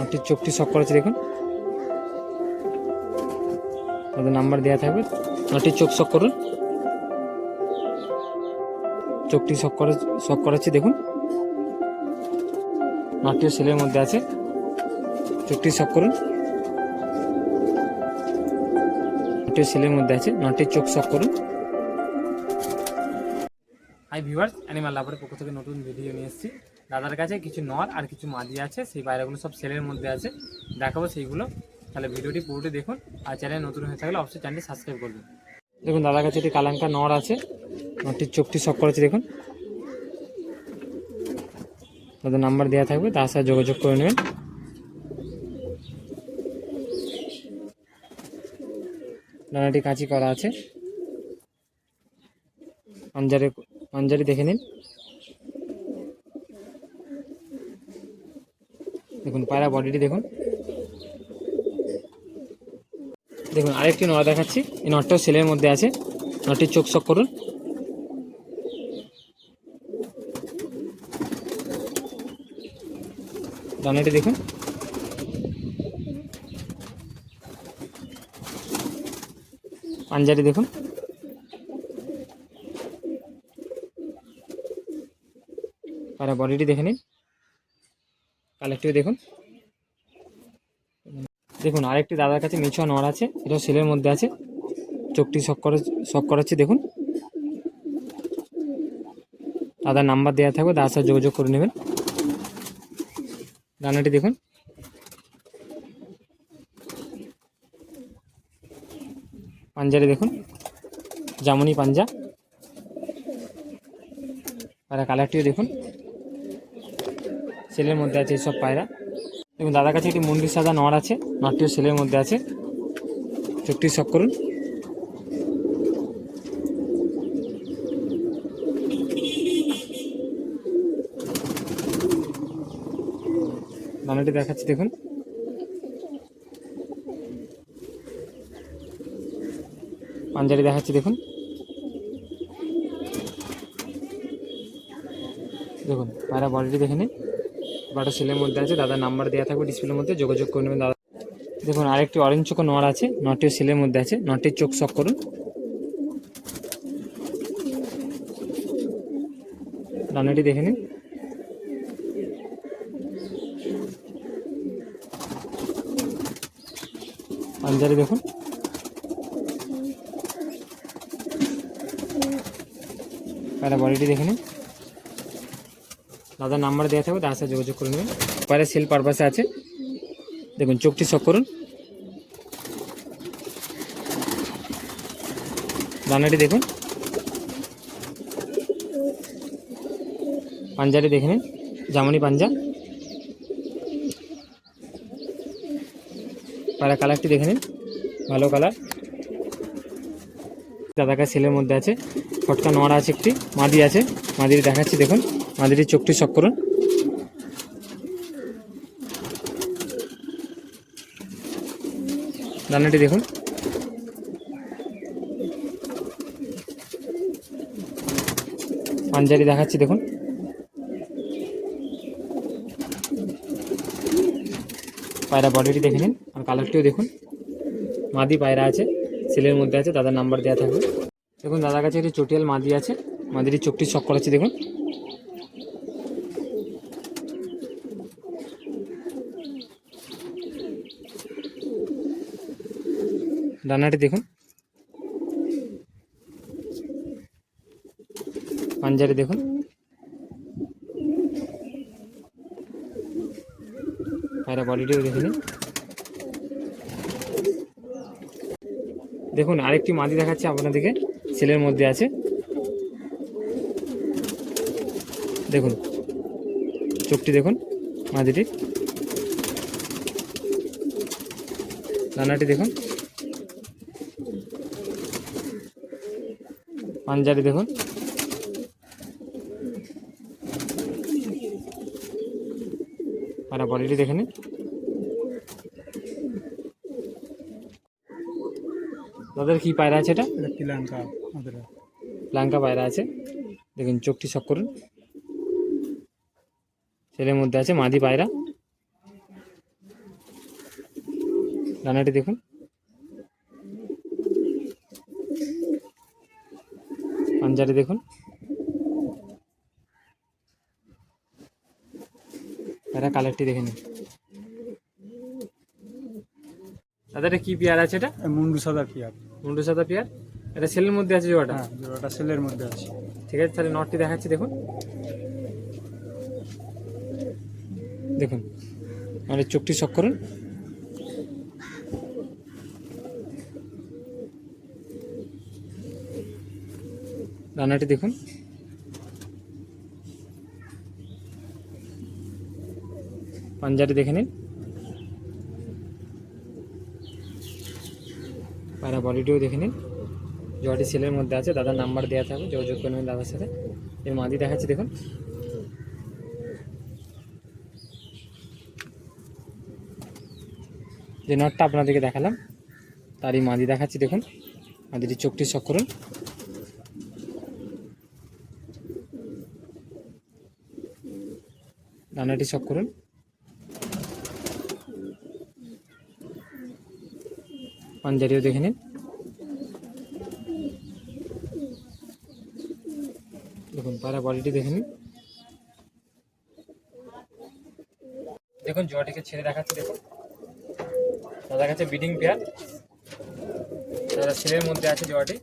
নটির চোখটি শখ করেছে, দেখুন। তাদের নাম্বার দেওয়া থাকবে। নটির চোখ শখ করুন। চোখটি শখ করে শখ করাচ্ছি দেখুন। নটিও সেলের মধ্যে আছে। চোখটি শখ করুন। নটিও সেলের মধ্যে আছে। নটির চোখ শখ করুন। হাই ভিউয়ার্স অ্যানিমাল লাভারের পক্ষ থেকে নতুন ভিডিও নিয়ে এসেছি। দাদার কাছে কিছু নর আর কিছু মাদি আছে, সেই বাইরেগুলো সব সেলের মধ্যে আছে। দেখাবো সেইগুলো। তাহলে ভিডিওটি পুরোটি দেখুন আর চ্যানেল নতুন হয়ে থাকলে অবশ্যই চ্যানেলটি সাবস্ক্রাইব করবেন দেখুন, দাদার কাছে একটি কালাঙ্কা নর আছে। নরটির চোখটি শখ করেছে, দেখুন। তাদের নাম্বার দেওয়া থাকবে, তার সাথে যোগাযোগ করে নেবেন। ডানাটি কাঁচি করা আছে। পাঞ্জারে পাঞ্জারি দেখে নিন। দেখুন, পায়রা বডিটি দেখুন। দেখুন, আরেকটি নড়া দেখাচ্ছি। এই নটটাও সেলের মধ্যে আছে। নটির চোখ শক করুন। ডানাটি দেখুন। পাঞ্জারি দেখুন। পায়রা বডিটি দেখে নিন। কালেক্টিভ দেখুন। দেখুন, আরেকটি দাদার কাছে মিছুয়া নড় আছে, এটা সেলের মধ্যে আছে। চোখটি শক করে, শক করাচ্ছি, দেখুন। দাদার নাম্বার দেওয়া থাকবে দাদার সাথে যোগাযোগ করে নেবেন। দানাটি দেখুন। পাঞ্জারি দেখুন। জামুনি পাঞ্জা। আর কালারটিও দেখুন। সেলের মধ্যে আছে এইসব পায়রা। এবং দাদার কাছে একটি মন্দির সাদা নড় আছে নটটিও সেলের মধ্যে আছে। চোখটি শখ করুন। দানাটি দেখাচ্ছি, দেখুন। পাঞ্জারি দেখাচ্ছি, দেখুন। দেখুন, পায়রা বডিটি দেখে নিন। বাটা সেলের মধ্যে আছে, দাদার নাম্বার দেওয়া থাকবে ডিসপ্লের মধ্যে যোগাযোগ করে নেবেন দাদা। দেখুন, আরেকটি অরেঞ্জ চোখো নড় আছে নটিও সেলের মধ্যে আছে নটির চোখ শখ করুন। রান্নাটি দেখে নিন। পাঞ্জারি দেখুন। পায়রা বডিটি দেখে নিন। দাদার নাম্বার দেওয়া থাকবে, তার সাথে যোগাযোগ করে নেবেন। পায়রা সেল পারপাসে আছে। দেখুন, চোখটি শখ করুন। দানাটি দেখুন। পাঞ্জারি দেখে নিন, জামনি পাঞ্জা। পায়রা কালারটি দেখে নিন, ভালো কালার। দাদাকার সেলের মধ্যে আছে, ফটকা নোয়ারা আছে একটি, মাদি আছে। মাদির দেখাচ্ছি, দেখুন। মাদির চোখটি শক করুন। রান্নাটি দেখুন। পাঞ্জারি দেখাচ্ছি, দেখুন। পায়রা বডিটি দেখে নিন আর কালারটিও দেখুন। মাদি পায়রা আছে, সেলের মধ্যে আছে, দাদার নাম্বার দেওয়া থাকবে। দেখুন, দাদার কাছে একটি চটিয়াল মাদি আছে মাদির চোখটি শক করাচ্ছি, দেখুন। ডানাটি দেখুন। পাঞ্জারি দেখুন। পায়রা বডিটিও দেখে নিন। দেখুন, আরেকটি মাদি দেখাচ্ছে আপনাদেরকে সেলের মধ্যে আছে। দেখুন, চোখটি দেখুন, মাদিটির। রান্নাটি দেখুন। পাঞ্জারি দেখুন। আর বডিটি দেখে নিন। তাদের কি পায়রা আছে এটা? একটি লঙ্কা পায়রা আছে। দেখুন চোখটি শক করুন। ছেলের মধ্যে আছে মাদি পায়রা। ডানাটি দেখুন। পাঞ্জারি দেখুন। এটা কালারটি দেখে নিন। দাদা এটা কি পেয়ার আছে এটা? মুন্ডু সাদা পিয়ার। মুন্ডু সাদা পেয়ার? এটা সেলের মধ্যে আছে জোড়াটা? হ্যাঁ জোড়াটা সেলের মধ্যে আছে। ঠিক আছে তাহলে নটটি দেখাচ্ছি দেখুন। দেখুন। আমাদের চোখটি শক করুন। রান্নাটি দেখুন। পাঞ্জাটি দেখে নিন। পায়রা বডিটিও দেখে নিন। জটি সেলের মধ্যে আছে, দাদার নাম্বার দেওয়া থাকবে, যোগাযোগ করে নেবেন দাদার সাথে। এর মাদি দেখাচ্ছি, দেখুন। যে নটটা আপনাদেরকে দেখালাম, তারই মাদি দেখাচ্ছি, দেখুন। মাদিটি চোখটি শক করুন ডানাটি শক করুন। পাঞ্জারিও দেখে নিন। দেখুন পায়রা বডিটি দেখে নিন। দেখুন জোয়াটিকে ছেড়ে দেখাচ্ছি, দেখুন। দাদার কাছে বিডিং পেয়ার। দাদা ছেলের মধ্যে আছে জোয়াটি